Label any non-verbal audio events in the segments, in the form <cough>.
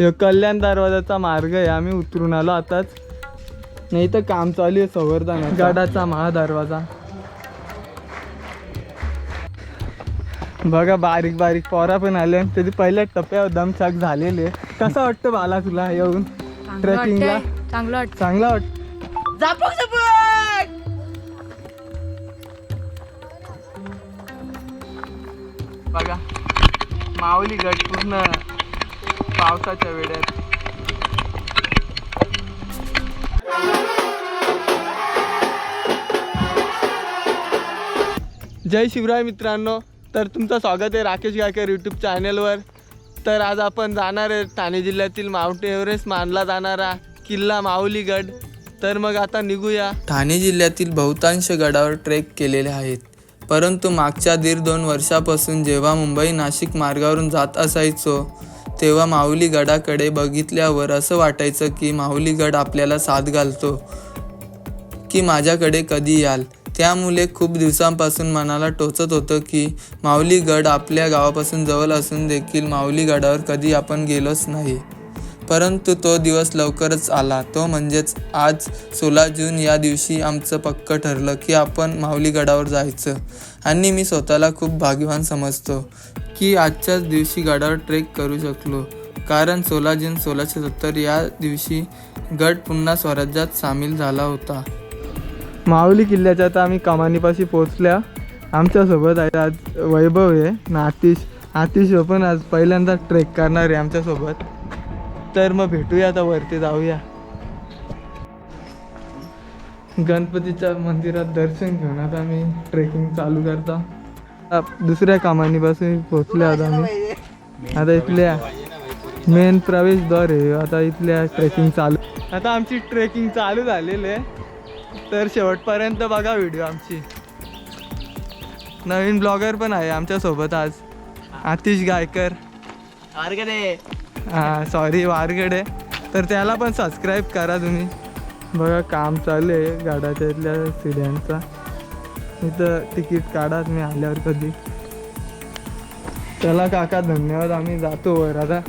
ह्यो कल्याण दरवाजाचा मार्ग आहे. आम्ही उतरून आलो. आताच नाही तर काम चालू आहे संवर्धन गडाचा महादरवाजा. बघा बारीक बारीक पोरा पण आले आणि त्याची पहिल्या टप्प्यावर दमछाक झालेली कसं वाटतं बाला तुला येऊन ट्रेकिंगला चांगलं वाटतं चांगला वाटत बघा माऊली गड पूर्ण पावसाच्या वेळेत. जय शिवराय मित्रांनो. तर तुमचं स्वागत आहे राकेश गायकर यूट्यूब चॅनलवर तर आज आपण जाणार आहे ठाणे जिल्ह्यातील माउंट एव्हरेस्ट मानला जाणारा किल्ला माऊलीगड. तर मग आता निघूया. ठाणे जिल्ह्यातील बहुतांश गडावर ट्रेक केलेले आहेत. परंतु मागच्या दीड दोन वर्षापासून जेव्हा मुंबई नाशिक मार्गावरून जात असायचो तेव्हा माऊली गडाकडे बघितल्यावर असं वाटायचं की माऊली गड आपल्याला साथ घालतो की माझ्याकडे कधी याल. त्यामुळे खूप दिवसांपासून मनाला टोचत होतं की माऊली गड आपल्या गावापासून जवळ असून देखील माऊली गडावर कधी आपण गेलोच नाही. परंतु तो दिवस लवकरच आला. तो म्हणजेच आज सोळा जून या दिवशी आमचं पक्क ठरलं की आपण माऊली गडावर जायचं. आणि मी स्वतःला खूप भाग्यवान समजतो की आजच्याच दिवशी गडावर ट्रेक करू शकलो. कारण सोळा जून सोळाशे सत्तर या दिवशी गड पुन्हा स्वराज्यात सामील झाला होता. माऊली किल्ल्याच्या आता आम्ही कमानीपाशी पोचल्या आमच्यासोबत आहे आज वैभव आहे ना आतिश आतिश पण आज पहिल्यांदा ट्रेक करणार आहे आमच्यासोबत तर मग भेटूया आता वरती जाऊया. गणपतीच्या मंदिरात दर्शन घेऊन आता आम्ही ट्रेकिंग चालू करता. दुसऱ्या कमानीपासून पोहोचले आता आम्ही. आता इथल्या मेन प्रवेशद्वार आहे. आता इथल्या ट्रेकिंग चालू. आता आमची ट्रेकिंग चालू झालेली आहे. तर शेवटपर्यंत बघा व्हिडिओ आमची. नवीन ब्लॉगर पण आहे आमच्यासोबत आज. आतिश गायकर. हां सॉरी वारगडे. तर त्याला पण सबस्क्राईब करा तुम्ही. बघा काम चालू आहे गाड्याच्या इथल्या सिड्यांचा. इथं तिकीट काढा मी आल्यावर कधी. त्याला काका धन्यवाद. आम्ही जातो वर आता.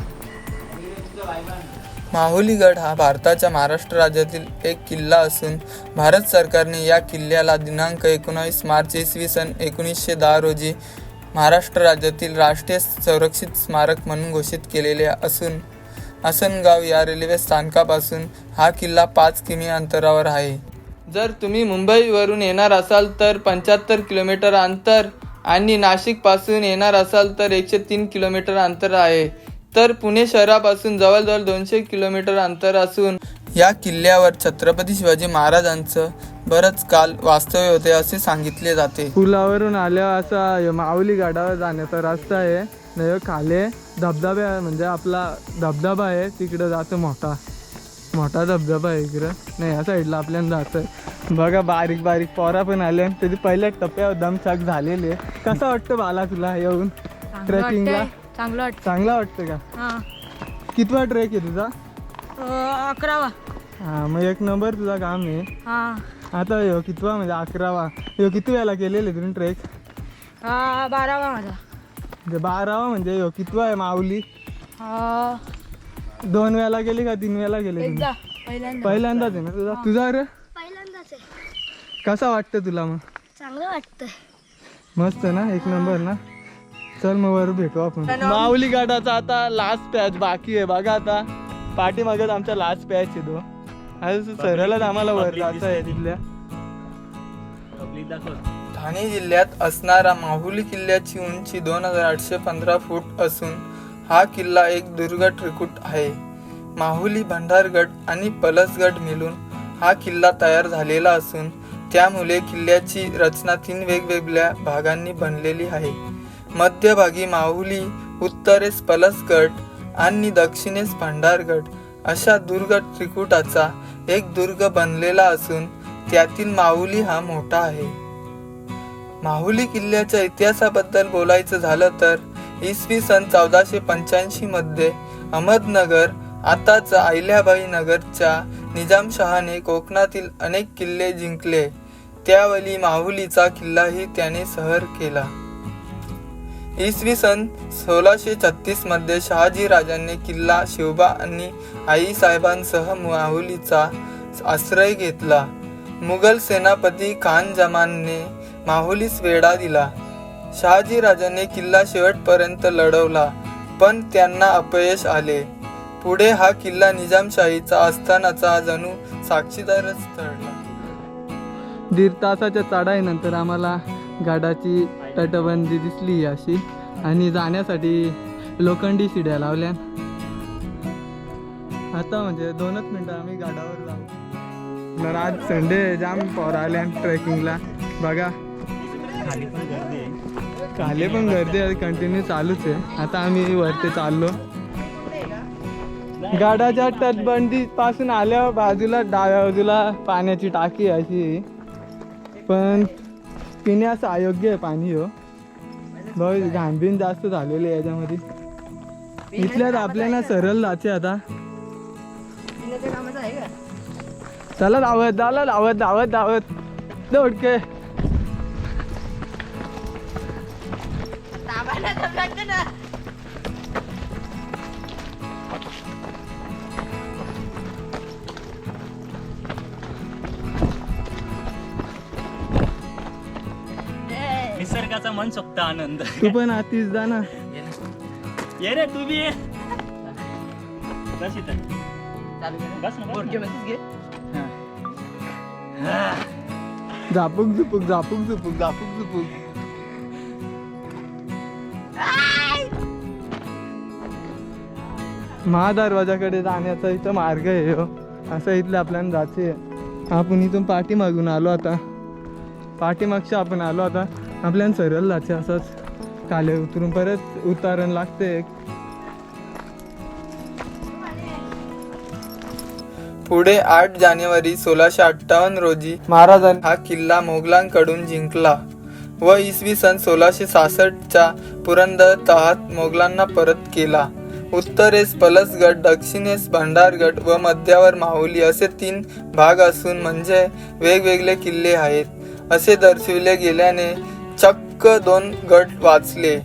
माहुलीगड हा भारताच्या महाराष्ट्र राज्यातील एक किल्ला असून भारत सरकारने या किल्ल्याला दिनांक एकोणावीस मार्च इसवी सन एकोणीसशे दहा रोजी महाराष्ट्र राज्यातील राष्ट्रीय संरक्षित स्मारक म्हणून घोषित केलेले असून आसनगाव या रेल्वे स्थानकापासून हा किल्ला पाच किमी अंतरावर आहे. जर तुम्ही मुंबईवरून येणार असाल तर पंच्याहत्तर किलोमीटर अंतर आणि नाशिकपासून येणार असाल तर एकशे तीन किलोमीटर अंतर आहे. तर पुणे शहरापासून जवळजवळ दोनशे किलोमीटर अंतर असून या किल्ल्यावर छत्रपती शिवाजी महाराजांचं बरंच काल वास्तव्य होते असे सांगितले जाते. पुलावरून आल्यावर असा माऊली गडावर जाण्याचा रस्ता आहे. खाली धबधबा म्हणजे आपला धबधबा आहे तिकडं जातो मोठा. मोठा धबधबा आहे इकडं. नाही या साईडला आपल्याला जातं बघा बारीक बारीक पोरा पण आले आणि त्याची पहिल्या टप्प्यावर दमछाक झालेली आहे. कसं वाटतं बाला तुला येऊन ट्रेकिंगला चांगलं वाटतं चांगला वाटतं का? हा. कितवा ट्रेक आहे तुझा? अकरावा. हां मग एक नंबर तुझा काम आहे. हा. आता ह्यो कितवा म्हणजे अकरावा. ह्यो किती वेळा केलेले तुम्ही ट्रेक हा बारावा माझा. म्हणजे बारावा म्हणजे ह्यो कितवा आहे माऊली? हा, दोन वेळा गेली का तीन वेळा गेले तुम्ही? एकदा पहिल्यांदा. पहिल्यांदाच आहे ना तुझा? तुझा रे? पहिल्यांदाच आहे. कसा वाटतं तुला मग? चांगलं वाटतंय. मस्त ना? एक नंबर ना? चल मग वर भेटू आपण. माऊली घाटाचा आता लास्ट पॅच बाकी आहे. बघा आता. पाठीमागत आमचा लास्ट पॅच आहे तो. आज सरळच आम्हाला वर जायचं आहे तिथल्या. ठाणे जिल्ह्यात असणारा माहुली किल्ल्याची उंची दोन हजार आठशे पंधरा फूट असून हा किल्ला एक दुर्ग त्रिकूट आहे. माहुली भंडारगड आणि पलसगड मिळून हा किल्ला तयार झालेला असून त्यामुळे किल्ल्याची रचना तीन वेगवेगळ्या भागांनी बनलेली आहे. मध्यभागी माहुली उत्तरेस पलसगड आणि दक्षिणेस भंडारगड अशा दुर्ग त्रिकुटाचा एक दुर्ग बनलेला असून त्यातील माहुली हा मोठा आहे. माहुली किल्ल्याच्या इतिहासाबद्दल बोलायचं झालं तर इसवी सन चौदाशे पंच्याऐंशी मध्ये अहमदनगर आताच अहिल्याबाई नगरच्या निजामशहाने कोकणातील अनेक किल्ले जिंकले. त्यावेळी माहुलीचा किल्लाही त्याने सहर केला. इसवी सन सोळाशे छत्तीसमध्ये शहाजी राजांनी किल्ला शिवबा आणि आई साहेबांसह माहुलीचा आश्रय घेतला. मुघल सेनापती खान जमानने माहुलीस वेढा दिला. शहाजी राजाने किल्ला शेवटपर्यंत लढवला पण त्यांना अपयश आले. पुढे हा किल्ला निजामशाहीचा असतानाचा जणू साक्षीदारच ठरला. दीड तासाच्या चढाईनंतर आम्हाला गाडाची तटबंदी दिसली अशी आणि जाण्यासाठी लोखंडी शिड्या लावल्या. आता म्हणजे दोनच मिनटं आम्ही गाडावर जाऊ. तर आज संडे जाम पोर आल्या ट्रेकिंगला. बघा. खाली पण गर्दी आहे कंटिन्यू चालूच आहे. आता आम्ही वरती चाललो. गाडाच्या तटबंदी पासून आल्या बाजूला डाव्या बाजूला पाण्याची टाकी अशी. पण पिण्यास अयोग्य आहे पाणी हो. भाऊ घाणबीन जास्त झालेली आहे याच्यामध्ये. इथल्यात आपल्याला सरळ जायचे आता. चला धावत चला धावत धावत धावत. धोडके. निसर्गाचा मन सोक्त आनंद. तू पण आतीस जा ना. ये रे तू बी ये. बस इथं. बस ना बस ना. हा. झापूक झुपूक झापूक झुपूक झापूक झुपूक. महादरवाजाकडे जाण्याचा इथं मार्ग आहे हो. असं इथलं आपल्याला जायचे आपण इथून पाठीमागून आलो आता. पाठीमागच्या आपण आलो आता. आपल्याला सरळ जायचे असंच काले उतरून परत उतारण लागते. पुढे आठ जानेवारी सोळाशे अठ्ठावन्न रोजी महाराजांनी हा किल्ला मोगलांकडून जिंकला व इसवी सन सोळाशे सहासष्टच्या पुरंदर तहात मोगलांना परत केला. उत्तरेस पलसगड दक्षिणेस भंडारगड व मध्यावर माहुली असे तीन भाग असून म्हणजे वेगवेगळे किल्ले आहेत. असे दर्शविले गेल्याने चक्क दोन गट वाचले.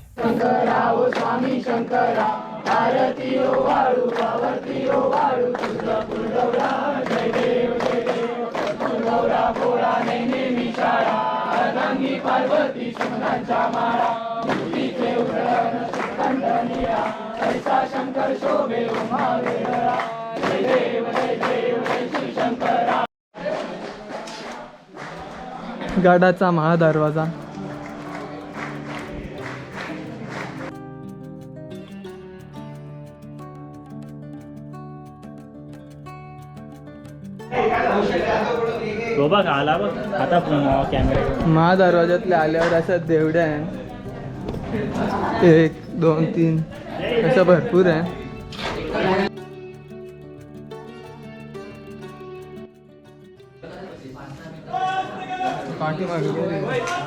गडाचा महादरवाजा. तो बघ आला बघ. आता कॅमेरा महादरवाजातले आल्यावर असं देवड्या आहे एक दोन तीन. असं भरपूर आहे पाठीमागे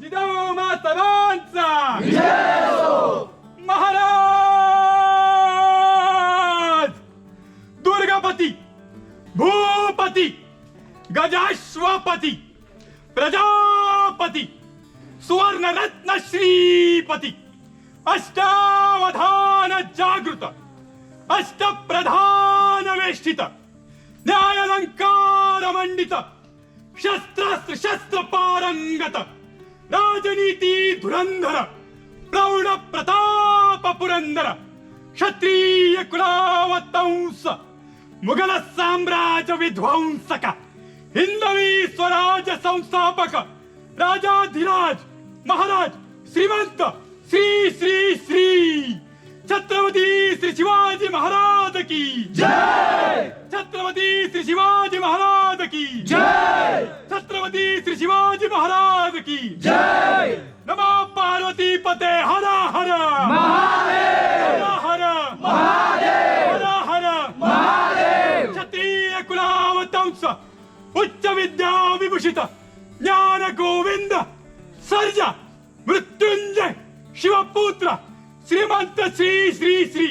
जिजाऊ मा सर्वांचा महाराज दुर्गापती भूपती गजाश्वपती प्रजापती सुवर्णरत्न श्रीपती अष्टावधान जागृत अष्टप्रधान वेष्टित न्यायालंकार मंडित शस्त्रास्त्र शस्त्र पारंगत राजनीती धुरंधर प्रौढ प्रताप पुरंदर क्षत्रिय कुलावतंस मुघल साम्राज्य विध्वंसक हिंदवी स्वराज संस्थापक राजाधिराज महाराज श्रीमंत श्री श्री श्री। छत्रपती श्री शिवाजी महाराज की जय! छत्रपती श्री शिवाजी महाराज की जय! छत्रपती श्री शिवाजी महाराज की जय! नमो पार्वती पते हर हर। महादेव! हर हर। हर हर। क्षत्रिय कुलावतंस उच्च विद्या विभूषित ज्ञान गोविंद सर्जा मृत्युंजय शिवपुत्र। श्रीमंत श्री श्री श्री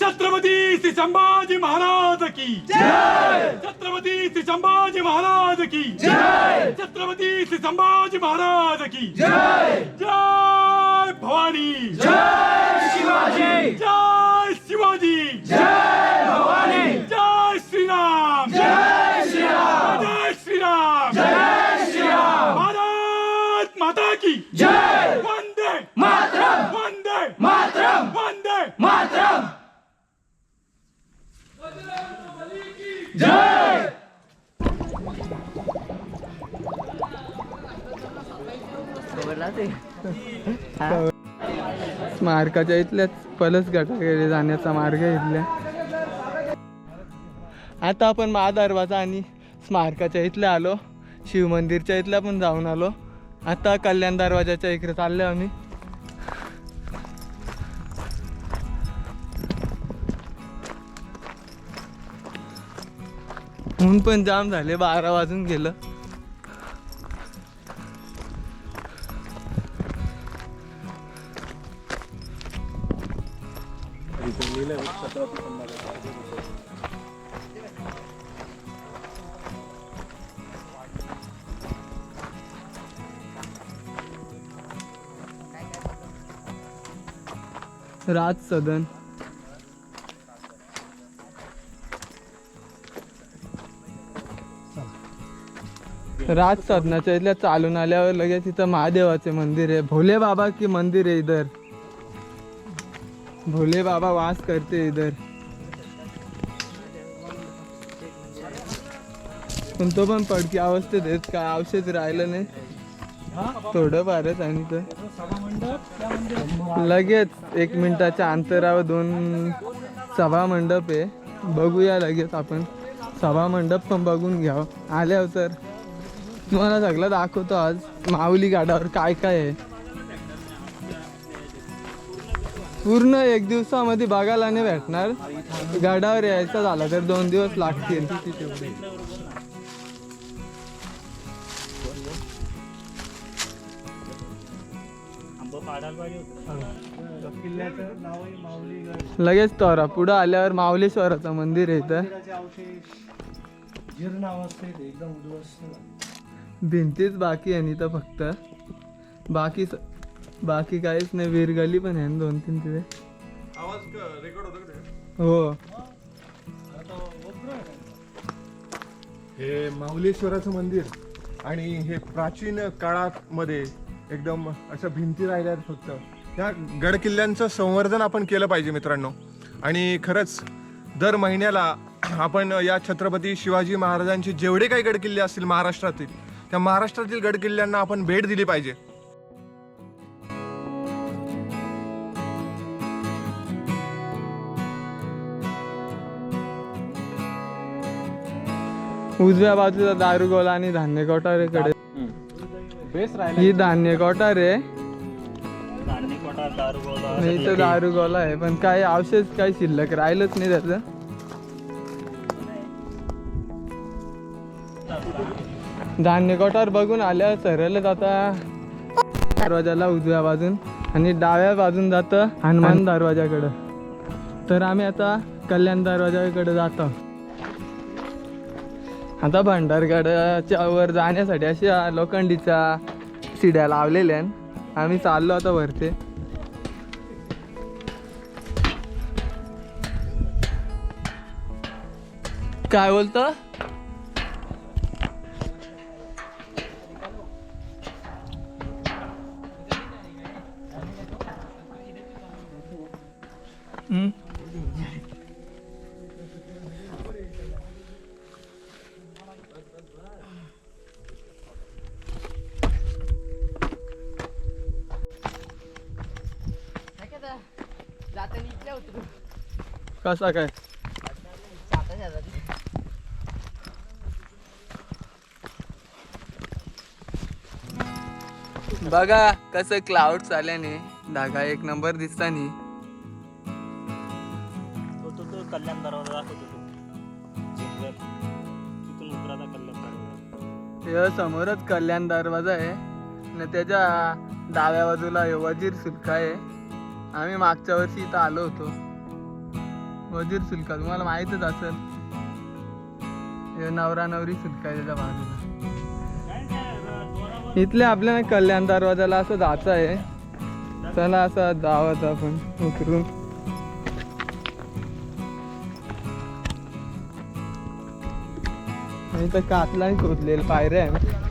छत्रपती श्री संभाजी महाराज की जय! छत्रपती श्री संभाजी महाराज की जय! छत्रपती श्री संभाजी महाराज की जय! जय भवानी! जय शिवाजी! जय शिवाजी! जय भवानी जय श्रीराम जय श्रीराम जय श्रीराम जय श्रीराम भारत माता की जय वंदे मातरम वंदे मातरम! वंदे! मातरम! स्मारकाच्या इथल्याच पलस गटाकडे जाण्याचा मार्ग इथल्या. आता आपण महादरवाजा आणि स्मारकाच्या इथल्या आलो. शिवमंदिरच्या इथल्या पण जाऊन आलो. आता कल्याण दरवाजाच्या इकडे चाललो आम्ही. ऊन पण जाम झाले बारा वाजून गेलं. राज सदन. राज साधनाच्या इथल्या चालून आल्यावर लगेच इथं महादेवाचे मंदिर आहे. भोले बाबा की मंदिर आहे इधर? भोले बाबा वास करते इधर. पण तो पण पडकी अवस्थेत आहेत काय अवशेच राहिलं नाही? थोडं फारच आणि तर. लगेच एक मिनिटाच्या अंतरावर दोन सभा मंडप आहे. बघूया लगेच आपण. सभा मंडप पण बघून घ्यावं. आल्यावर तर. तुम्हाला सगळं दाखवतो आज. माऊली गाडावर काय काय आहे. पूर्ण एक दिवसामध्ये बघायला नाही भेटणार. गाडावर यायचं झालं तर दोन दिवस लागतील. लगेच तोरा पुढं आल्यावर माऊलेश्वराचं मंदिर आहे इथं. भिंतीच बाकी आहे इथं फक्त. बाकी स- बाकी काहीच नाही विरगली पण आहे ना दोन तीन तिथे. हो. हे माऊलेश्वराचं मंदिर आणि हे प्राचीन काळामध्ये एकदम असं भिंती राहिल्या आहेत फक्त. या गड किल्ल्यांचं संवर्धन आपण केलं पाहिजे मित्रांनो. आणि खरंच दर महिन्याला आपण या छत्रपती शिवाजी महाराजांचे जेवढे काही गड किल्ले असतील महाराष्ट्रातील त्या महाराष्ट्रातील गड किल्ल्यांना आपण भेट दिली पाहिजे. उजव्या बाजूला दारू गोला आणि धान्य कोठारेकडे ही धान्य कोठार आहे. धान्य कोटा दारू गोळा नाही तर दारू गोला आहे पण काय अवशेष काही शिल्लक राहिलंच नाही त्याचं. धान्य कोठार बघून आल्या सरळच आता दरवाजाला उजव्या बाजून आणि डाव्या बाजून जातं हनुमान दरवाजाकडं. तर आम्ही आता कल्याण दरवाजाकडे जातो. आता भंडारगडाच्या वर जाण्यासाठी अशा लोखंडीच्या शिड्या लावलेल्या आम्ही चाललो आता वरते. काय बोलतो? कसा काय? बघा कसं क्लाउड आल्याने धागा एक नंबर दिसतानी तो तो तो कल्याण दरवाजा दाखवतो तो. डोंगर. तिथून उतराचा कल्याण दरवाजा. हे समोरच कल्याण दरवाजा आहे. आणि त्याच्या डाव्या बाजूला हे वजीर सुलका आहे. आम्ही मागच्या वर्षी इथं आलो होतो. वजीर सुलका तुम्हाला माहीतच असेल. हे नवरा नवरी सुलका त्याच्या बाजूला. इथले आपल्याला कल्याण दरवाजाला असं जायचं आहे. चला असं जावं आपण उतरून. आणि तर कातला खोदलेलं पायऱ्या आहे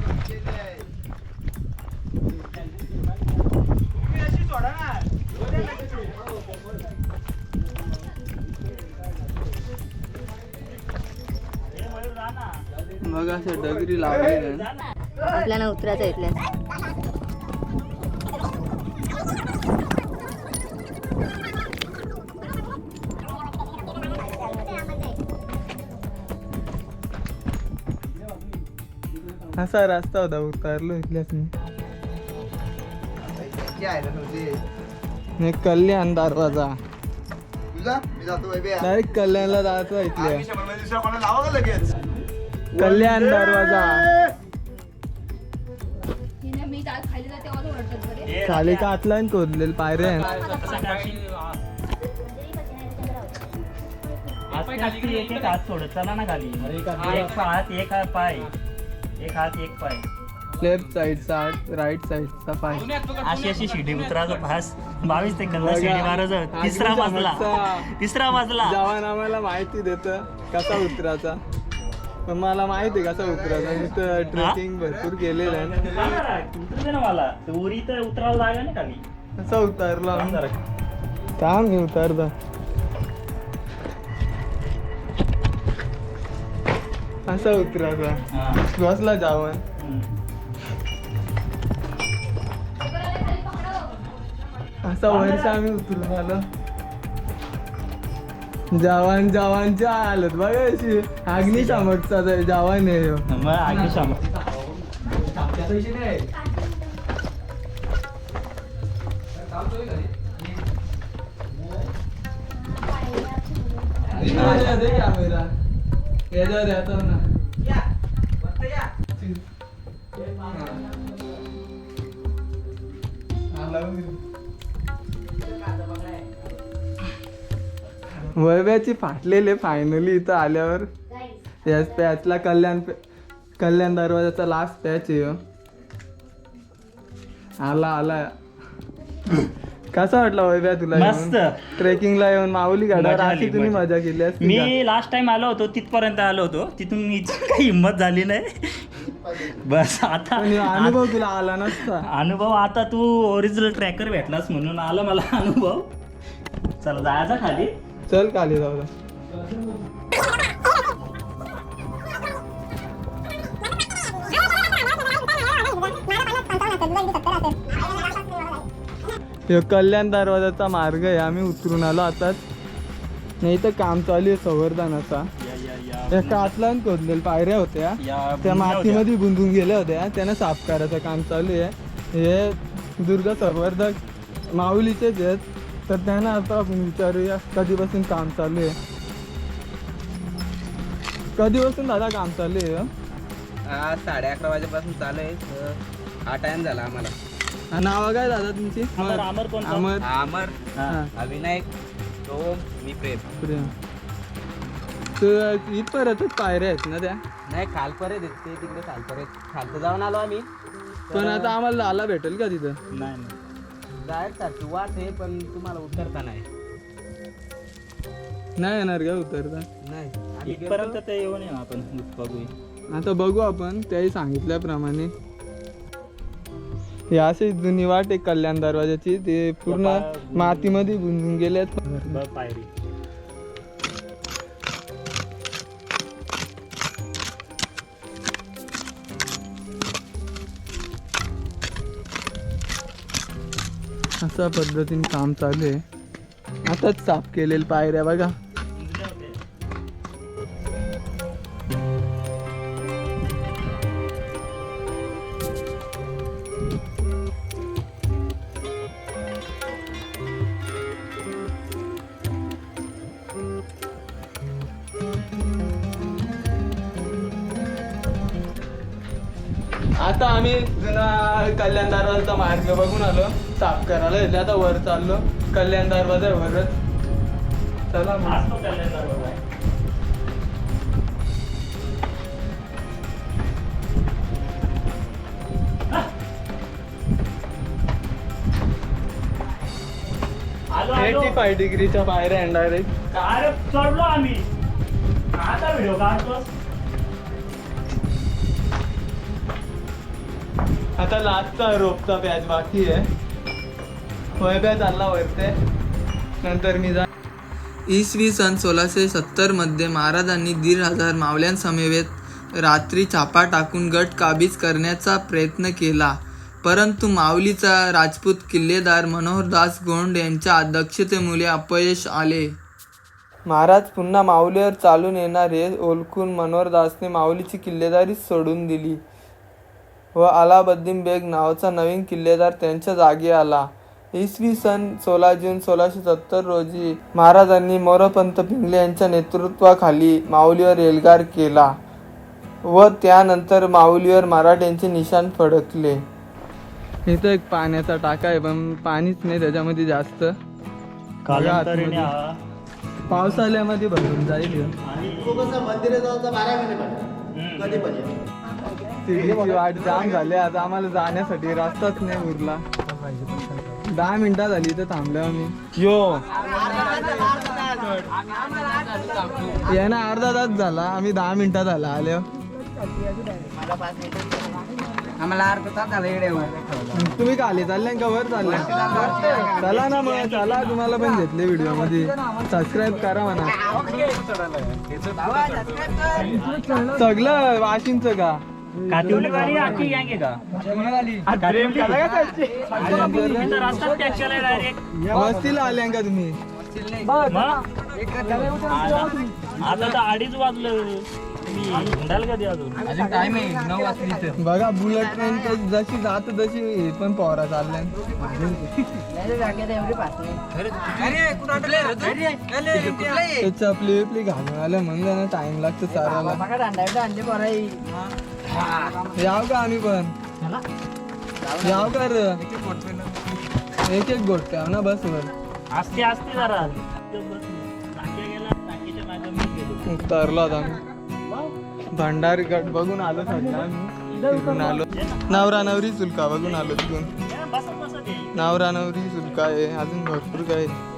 लावलेलं आहे. आपल्याला उतरायचं इथल्या. असा रस्ता होता उतरलो इथल्याच मी. कल्याण दरवाजा. डायरेक्ट कल्याणला जायचं इथल्या. कल्याण दरवाजा. खाली कातला कोरलेलं पायऱ्या आहे. एक एक हात सोडत चला ना खाली. एक हात एक हात पाय. एक हात एक पाय. लेफ्ट साईडचा राईट साईडचा पाय. अशी अशी शिडी उतरायचं. फास बावीस ते कल्ला शिडी मारायचं. तिसरा मजला तिसरा मजला जवान आम्हाला माहिती देत कसा उतरायचा. पण मला माहिती आहे कसा उतरायचा मी तर ट्रेकिंग भरपूर केलेलं आहे. उतरू दे ना मला. तर उतरायला जागा ना खाली. कसा उतरला. थांब जरा. का मी उतरता. असा उतरायचा हा. बसला जवान हम्म. असा वर्ष आम्ही उतरून आलो. जवान जवानच्या हालत बघा अशी. अग्निशामकचा जवान आहे ह्यो. मग अग्निशामक दे कॅमेरा याच्यावर येतो ना वळव्याची फाटलेले फायनली इथं आल्यावर याच पॅचला कल्याण कल्याण दरवाजाचा लास्ट पॅच आहे. आला आला कसा वाटला वैभ्या तुला मस्त. ट्रेकिंगला येऊन माऊली अशी आली, तुम्ही मजा. केली असती? मी लास्ट टाइम आलो होतो तिथपर्यंत आलो होतो तिथून मी काही हिंमत झाली नाही बस आता अनुभव तुला आला नसता अनुभव आता तू ओरिजिनल ट्रॅकर भेटलास म्हणून आला मला अनुभव चला जायचा खाली चल खाली जाऊ दे. ह्यो कल्याण दरवाजाचा मार्ग आहे आम्ही उतरून आलो आताच नाही तर काम चालू आहे संवर्धनाचा. त्या कातलान खोदलेल्या पायऱ्या होत्या. त्या मातीमध्ये गुंतून गेल्या होत्या. त्यांना साफ करायचं काम चालू आहे. हे दुर्गा संवर्धक माऊलीचेच आहेत. तर त्यांना आता आपण विचारूया कधीपासून काम चालू आहे? कधीपासून दादा काम चालू आहे? हे? आज साडे अकरा वाजेपासून चालू आहे तर हा टाइम झाला आम्हाला. हा, नावं काय दादा तुमची? अमर अमर कोण अमर हा अमर हा. अविनायक तो मी प्रेम. प्रिया तर इथपर्यंतच पायऱ्या आहेत ना त्या? नाही खालपर्यंत आहेत ते तिकडे खालपर्यंत खालतं जाऊन आलो आम्ही. पण आता आम्हाला आला भेटेल का तिथं? नाही. नाही. डायरेक्ट सारखी वाट आहे पण तुम्हाला उतरता नाही. नाही येणार का उतरता? नाही. आम्ही. इथपर्यंत ते येऊन ये आपण बघूया. आता बघू आपण त्याही सांगितल्याप्रमाणे. ही अशी जुनी वाट आहे कल्याण दरवाजाची ते पूर्ण मातीमध्ये गुंजून गेल्यात पायरी. अशा पद्धतीने काम चालू आहे. आताच साफ केलेलं पायऱ्या बघा. आता आम्ही जरा कल्याण मार्ग बघून आलो. साफ करायला येते आता वर चाललो. कल्याण दरवाजा आहे वरच. चला मग. एटी फाय डिग्रीच्या पायऱ्या आहे. डायरेक्ट अरे चढलो आम्ही. आता व्हिडिओ काढतोस आता लास्टचा रोपचा पॅच बाकी आहे. चालला वरते नंतर मी जा इसवी सन सोळाशे सत्तरमध्ये महाराजांनी दीड हजार मावल्यांसमवेत रात्री छापा टाकून गट काबीज करण्याचा प्रयत्न केला. परंतु माऊलीचा राजपूत किल्लेदार मनोहरदास गोंड यांच्या अध्यक्षतेमुळे अपयश आले. महाराज पुन्हा माऊलीवर चालून येणार हे ओळखून मनोहरदासने माऊलीची किल्लेदारी सोडून दिली व अलाबद्दीन बेग नावाचा नवीन किल्लेदार त्यांच्या जागी आला. इसवी सन सोळा जून सोळाशे सत्तर रोजी महाराजांनी मोरपंत पिंगले यांच्या नेतृत्वाखाली माऊलीवर एल्गार केला व त्यानंतर माऊलीवर मराठ्यांचे निशाण फडकले. इथं एक पाण्याचा टाका आहे पण पाणीच नाही त्याच्यामध्ये जास्त. कालांतराने आतमध्ये. हा- पावसाळ्यामध्ये भरून जाईल ह्यो. सीडीची वाट जाम झाली आता आम्हाला जाण्यासाठी रस्ताच नाही उरला. दहा मिनिटं झाली तर थांबलो आम्ही यो. यानं अर्धा तास झाला आम्ही दहा मिनिटं झाला आलो आम्हाला अर्धा तास झाला येड्यावर तुम्ही आले चालले का वर चालले. चला ना मग चला तुम्हाला पण घेतले व्हिडिओमध्ये. सबस्क्राईब करा म्हणा. सगळं वाशिमचं का? का? कातिवली? इथं रस्ताच पॅच केलाय डायरेक्ट वस्तीला आल्या का तुम्ही. आता तर अडीच वाजलं. तुम्ही हिंडाल कधी अजून अजून टाइम आहे. नऊ वाजता बघा बुलेट ट्रेन तर जशी जात तशी हे पण पोहरा चालल्या. ते? चपली विपली घालून आल्या म्हणजे ना टाइम लागतो चारायला याव का आम्ही पण? याव का रे? एक एक गोट ठेव ना बस वर. असते असते जरा. उतरलो आता आम्ही. भंडारगड बघून आलो तिकडून आलो. नवरा नवरी चुलका बघून आलो ये नवरा नवरी चुलका आहे अजून भरपूर काय आहे.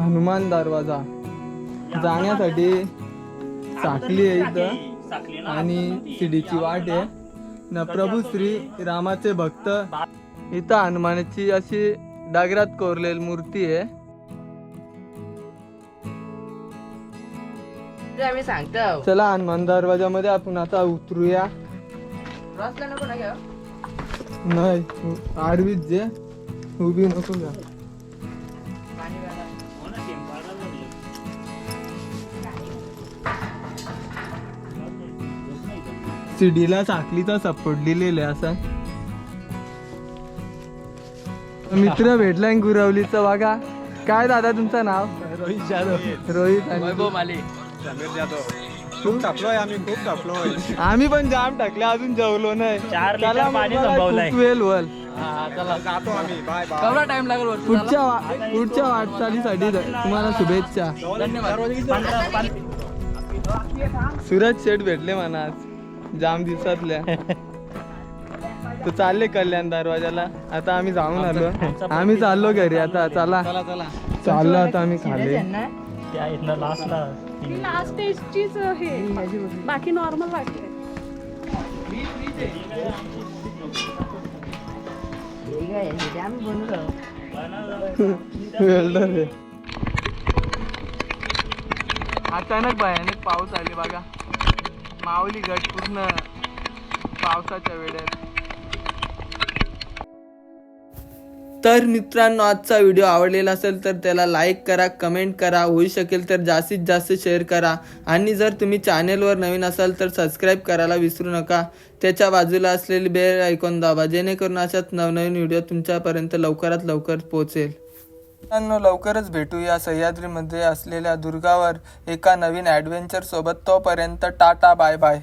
हनुमान दरवाजा. जाण्यासाठी साखली आहे इथं. आणि शिडीची वाट आहे. न प्रभू श्री रामाचे भक्त. इथं हनुमानाची अशी डागरात कोरलेली मूर्ती आहे. आम्ही सांगतो. चला हनुमान दरवाजामध्ये आपण आता उतरूया. नको नाही आडवीच जे. उभी नको का सीडीला साखलीचा सपोर्ट दिलेला आहे असा. मित्र भेटलाय गुरवलीचं बघा. काय दादा तुमचं नाव? रोहित जाधव. रोहित आणि खूप टाकलोय आम्ही खूप टाकलोय आम्ही पण जाम टाकले अजून जेवलो नाही. चार पाणी मला संपवलंय. वल जातो आम्ही बाय बाय केवढा टाइम लागेल पुढच्या वा- पुढच्या वाटचालीसाठी तुम्हाला शुभेच्छा. पंधरा सूरज शेठ भेटले म्हणा आज. जाम दिवसातल्या. <laughs> तर चालले कल्याण दरवाजाला आता आम्ही जाऊन आलो. आम्ही चाललो घरी आता. चला. चाललो आता आम्ही खाली. त्या इथनं लास्टला लास्ट टेस्टचीच हे. बाकी नॉर्मल वाटते. <laughs> अचानक भयानक पाऊस आले बघा. माऊली गट पूर्ण पावसाच्या वेळेत. तर मित्रांनो आजचा व्हिडिओ आवडलेला असेल तर त्याला लाईक करा कमेंट करा. होऊ शकेल तर जास्तीत जास्त शेअर करा. आणि जर तुम्ही चॅनेलवर नवीन असाल तर सबस्क्राईब करायला विसरू नका. त्याच्या बाजूला असलेली बेल ऐकून दाबा जेणेकरून अशाच नवनवीन व्हिडिओ तुमच्यापर्यंत लवकरात लवकर पोहोचेल. मित्रांनो लवकरच भेटूया सह्याद्रीमध्ये असलेल्या दुर्गावर एका नवीन ॲडव्हेंचरसोबत तोपर्यंत टाटा बाय बाय.